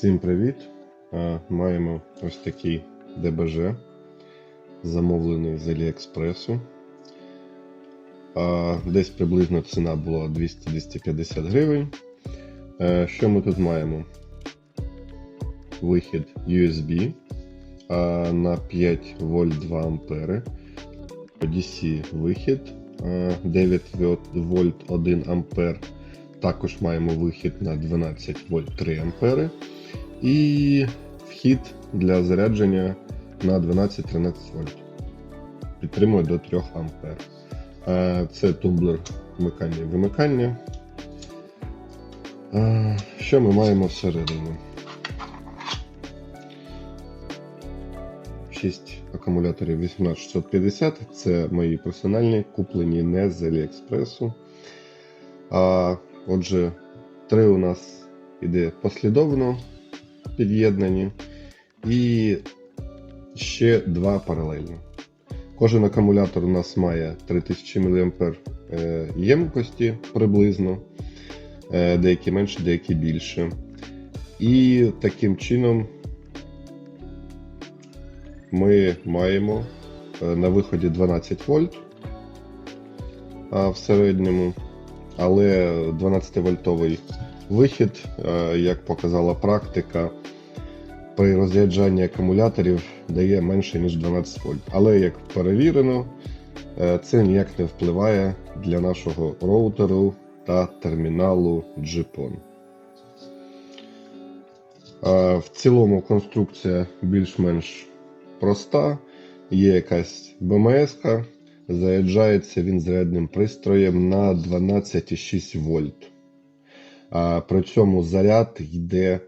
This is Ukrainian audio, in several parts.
Всім привіт! Е, Маємо ось такий ДБЖ, замовлений з Аліекспресу. Е, Десь приблизно ціна була 200-250 гривень. Е, Що ми тут маємо? Вихід USB на 5 вольт 2 ампери. DC вихід е, 9 вольт 1 ампер. Також маємо вихід на 12 вольт 3 ампери. І вхід для зарядження на 12-13 вольт. Підтримує до 3 ампер. Е, Це тумблер вмикання і вимикання. Е, Що ми маємо всередині? 6 акумуляторів 18650. Це мої персональні, куплені не з Аліекспресу. А, Отже, три у нас іде послідовно під'єднані, і ще два паралельно. Кожен акумулятор у нас має 3000 мА е, ємкості приблизно, е, деякі менше, деякі більше. І таким чином ми маємо е, на виході 12 вольт в середньому, але 12-вольтовий вихід, е, як показала практика, при розряджанні акумуляторів дає менше, ніж 12 вольт. Але як перевірено, е, це ніяк не впливає для нашого роутеру та терміналу GPON. Е, В цілому конструкція більш-менш проста. Є якась БМС, заряджається він зарядним пристроєм на 12,6 вольт. При цьому заряд йде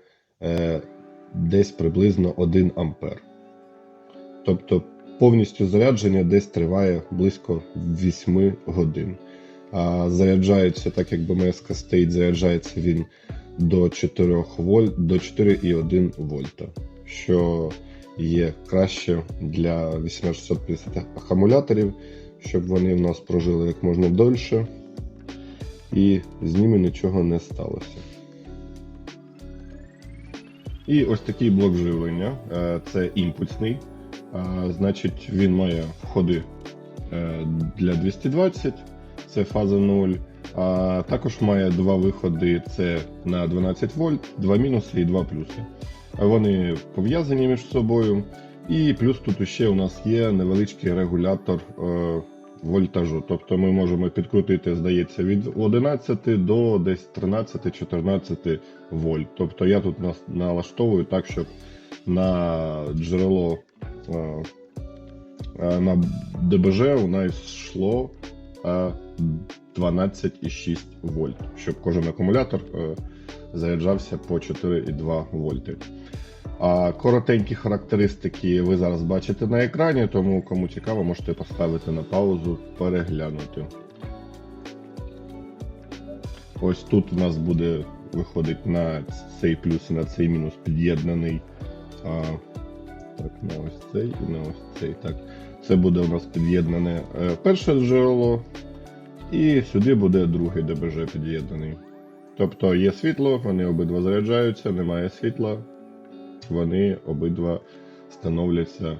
е, десь приблизно 1 ампер. Тобто повністю зарядження десь триває близько 8 годин. А заряджається, так як БМС стоїть, заряджається він до 4 вольт, до 4,1 вольта, що є краще для 8650 акумуляторів, щоб вони в нас прожили як можна дольше, і з ними нічого не сталося. І ось такий блок живлення. Е, Це імпульсний. Е, Значить, він має входи е, для 220, це фаза 0. А також має два виходи: це на 12 вольт, два мінуси і два плюси. Вони пов'язані між собою. І плюс тут ще у нас є невеличкий регулятор вольтажу. Тобто ми можемо підкрутити, здається, від 11 до десь 13-14 вольт. Тобто я тут налаштовую так, щоб на джерело е, е, на ДБЖ у нас йшло е, 12,6 вольт, щоб кожен акумулятор е, заряджався по 4,2 вольти. Коротенькі характеристики ви зараз бачите на екрані, тому кому цікаво, можете поставити на паузу, переглянути. Ось тут у нас буде виходить на цей плюс і на цей мінус під'єднаний. Так, на ось цей і на ось цей. Так. Це буде у нас під'єднане е, перше джерело, і сюди буде другий ДБЖ під'єднаний. Тобто є світло, вони обидва заряджаються, немає світла, вони обидва становляться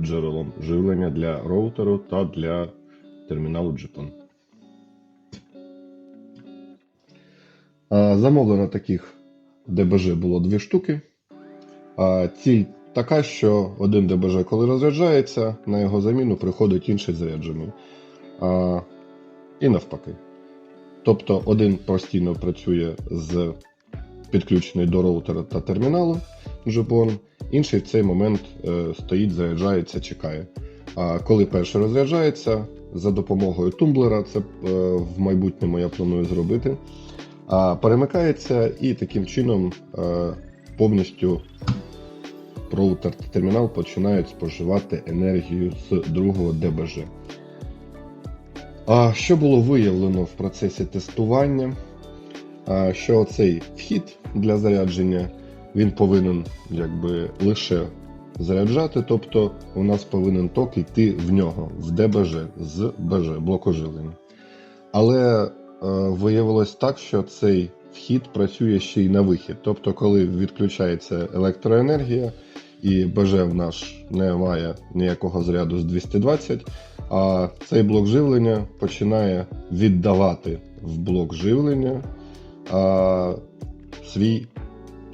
джерелом живлення для роутеру та для терміналу GPON. Замовлено таких ДБЖ було дві штуки. Ціль така, що один ДБЖ, коли розряджається, на його заміну приходить інший заряджений. І навпаки. Тобто один постійно працює з підключений до роутера та терміналу GPON, інший в цей момент е, стоїть, заряджається, чекає. А коли перший розряджається, за допомогою тумблера, це е, в майбутньому я планую зробити, перемикається і таким чином е, повністю роутер та термінал починають споживати енергію з другого ДБЖ. А що було виявлено в процесі тестування? Що цей вхід для зарядження він повинен якби лише заряджати, тобто у нас повинен ток йти в нього, в ДБЖ з БЖ, блоку живлення. Але е, виявилось так, що цей вхід працює ще й на вихід. Тобто, коли відключається електроенергія і БЖ в наш не має ніякого заряду з 220, а цей блок живлення починає віддавати в блок живлення а, свій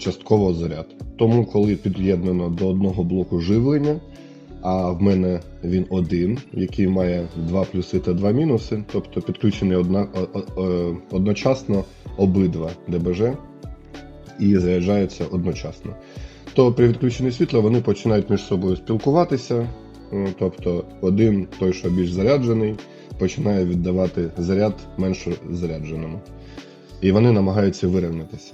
частково заряд. Тому, коли під'єднано до одного блоку живлення, а в мене він один, який має два плюси та два мінуси, тобто підключений одна, одночасно обидва ДБЖ і заряджаються одночасно. То при відключенні світла вони починають між собою спілкуватися. ну, Тобто один, той, що більш заряджений, починає віддавати заряд менш зарядженому. І вони намагаються вирівнятися.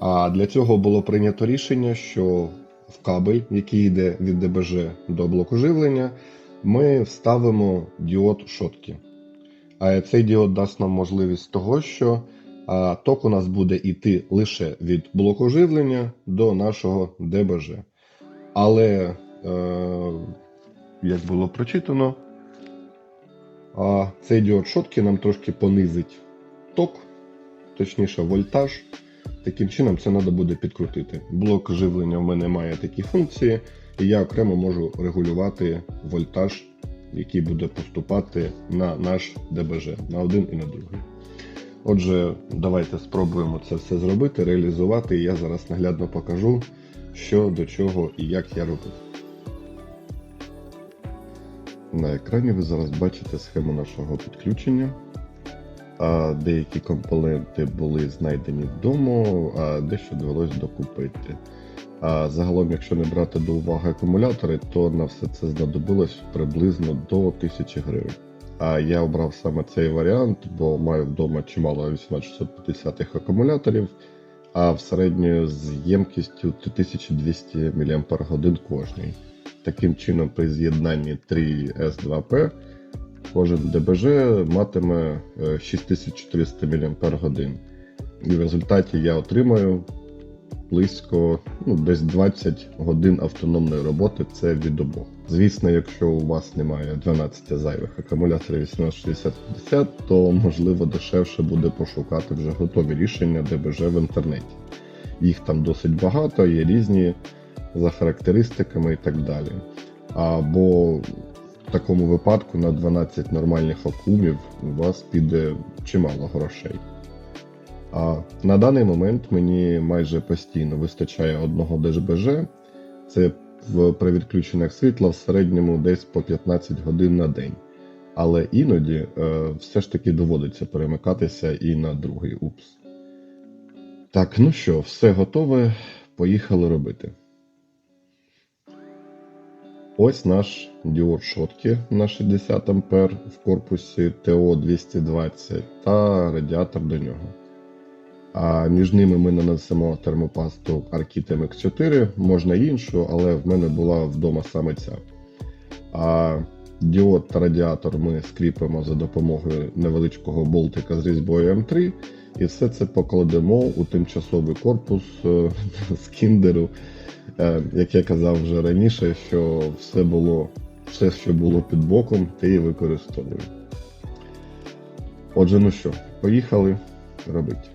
А для цього було прийнято рішення, що в кабель, який йде від ДБЖ до блоку живлення, ми вставимо діод шотки. А цей діод дасть нам можливість того, що ток у нас буде йти лише від блоку живлення до нашого ДБЖ. Але, е, як було прочитано, цей діод шотки нам трошки понизить ток, точніше вольтаж. Таким чином це треба буде підкрутити. Блок живлення в мене має такі функції, і я окремо можу регулювати вольтаж, який буде поступати на наш ДБЖ, на один і на другий. Отже, давайте спробуємо це все зробити, реалізувати, і я зараз наглядно покажу, що до чого і як я робив. На екрані ви зараз бачите схему нашого підключення. Деякі компоненти були знайдені вдома, а дещо довелось докупити. А загалом, якщо не брати до уваги акумулятори, то на все це знадобилось приблизно до 1000 гривень. А я обрав саме цей варіант, бо маю вдома чимало 18650 акумуляторів, а в середньою з ємкістю 3200 мАч кожний. Таким чином, при з'єднанні 3 S2P кожен ДБЖ матиме е, 6400 мАч. І в результаті я отримаю близько ну, десь 20 годин автономної роботи це від обох. Звісно, якщо у вас немає 12 зайвих акумуляторів 1860-50, то можливо дешевше буде пошукати вже готові рішення ДБЖ в інтернеті. Їх там досить багато, є різні за характеристиками і так далі. Або в такому випадку на 12 нормальних акумів у вас піде чимало грошей. А на даний момент мені майже постійно вистачає одного ДБЖ. Це при відключеннях світла в середньому десь по 15 годин на день. Але іноді е, все ж таки доводиться перемикатися і на другий упс. Так, ну що, все готове. Поїхали робити. Ось наш діод шотки на 60 А в корпусі ТО-220 та радіатор до нього. А між ними ми нанесемо термопасту Arkit MX4, можна іншу, але в мене була вдома саме ця. А діод та радіатор ми скріпимо за допомогою невеличкого болтика з різьбою М3, і все це покладемо у тимчасовий корпус е, з кіндеру. Е, Як я казав вже раніше, що все було, все, що було під боком, ти і використовує. Отже, ну що, поїхали робити.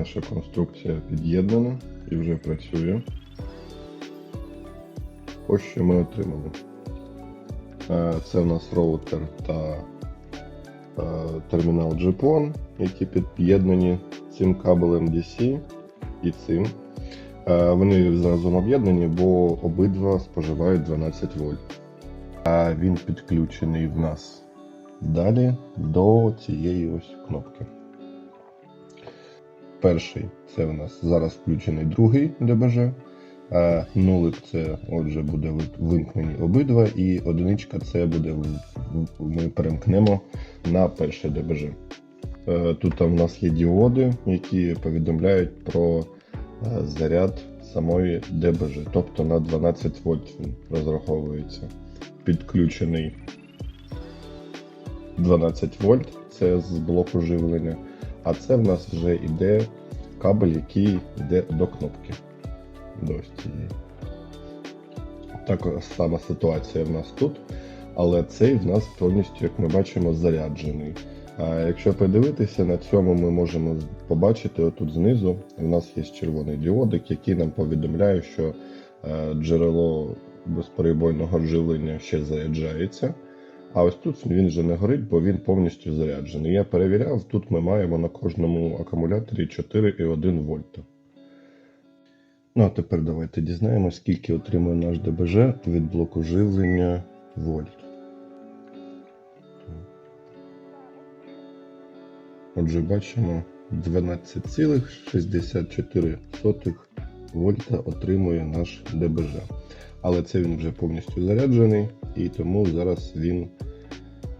Наша конструкція під'єднана і вже працює. Ось що ми отримали. Е, Це в нас роутер та е, термінал GPON, які під'єднані цим кабелем DC і цим. Е, Вони разом об'єднані, бо обидва споживають 12 вольт. А він підключений в нас далі до цієї ось кнопки. Перший це в нас зараз включений другий ДБЖ. А нулик це отже буде вимкнені обидва, і одиничка це буде ми перемкнемо на перше ДБЖ. Е, Тут в нас є діоди, які повідомляють про е, заряд самої ДБЖ, тобто на 12 вольт він розраховується. Підключений 12 вольт, це з блоку живлення. А це в нас вже йде кабель, який йде до кнопки. До цієї. Така сама ситуація в нас тут, але цей в нас повністю, як ми бачимо, заряджений. А якщо подивитися, на цьому ми можемо побачити отут знизу, у нас є червоний діодик, який нам повідомляє, що е, джерело безперебойного живлення ще заряджається. А ось тут він вже не горить, бо він повністю заряджений. Я перевіряв, тут ми маємо на кожному акумуляторі 4,1 вольта. Ну а тепер давайте дізнаємося, скільки отримує наш ДБЖ від блоку живлення вольт. Отже, бачимо 12,64 вольта отримує наш ДБЖ. Але це він вже повністю заряджений, і тому зараз він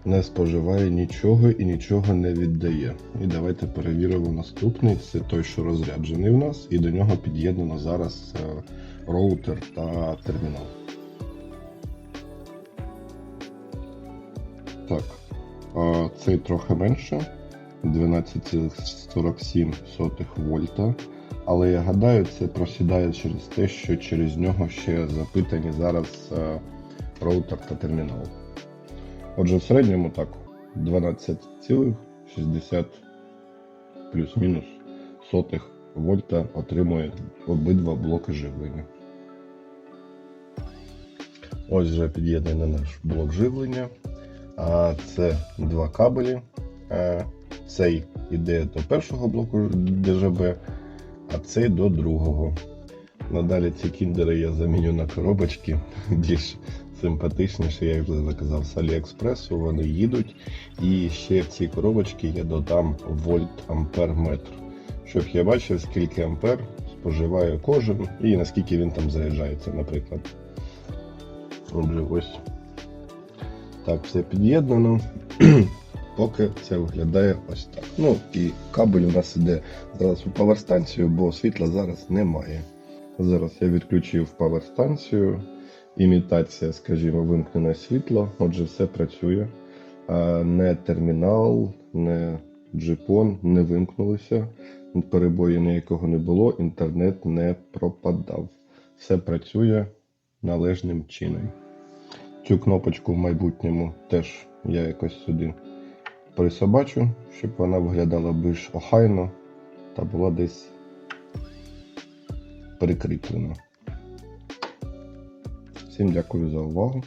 не споживає нічого і нічого не віддає. І давайте перевіримо наступний. Це той, що розряджений в нас, і до нього під'єднано зараз е, роутер та термінал. Так, цей трохи менше 12,47 вольта. Але я гадаю, це просідає через те, що через нього ще запитані зараз е, роутер та термінал. Отже, в середньому так 12,60 плюс-мінус сотих вольта отримує обидва блоки живлення. Ось вже під'єднаний наш блок живлення. А це два кабелі. Е, Цей іде до першого блоку ДЖБ, а цей до другого. Надалі ці кіндери я заміню на коробочки більш симпатичніше, я вже заказав з Аліекспресу, вони їдуть. І ще в ці коробочки я додам вольт ампер метр, щоб я бачив, скільки ампер споживає кожен і наскільки він там заряджається, наприклад. Отже, ось так все під'єднано. Поки це виглядає ось так. Ну і кабель у нас іде зараз у паверстанцію, бо світла зараз немає. Зараз я відключив паверстанцію, імітація, скажімо, вимкнене світло, отже, все працює. Не термінал, не джипон не вимкнулися, перебою ніякого не було, інтернет не пропадав. Все працює належним чином. Цю кнопочку в майбутньому теж я якось сюди присобачу, щоб вона виглядала більш охайно та була десь прикріплена. Всім дякую за увагу.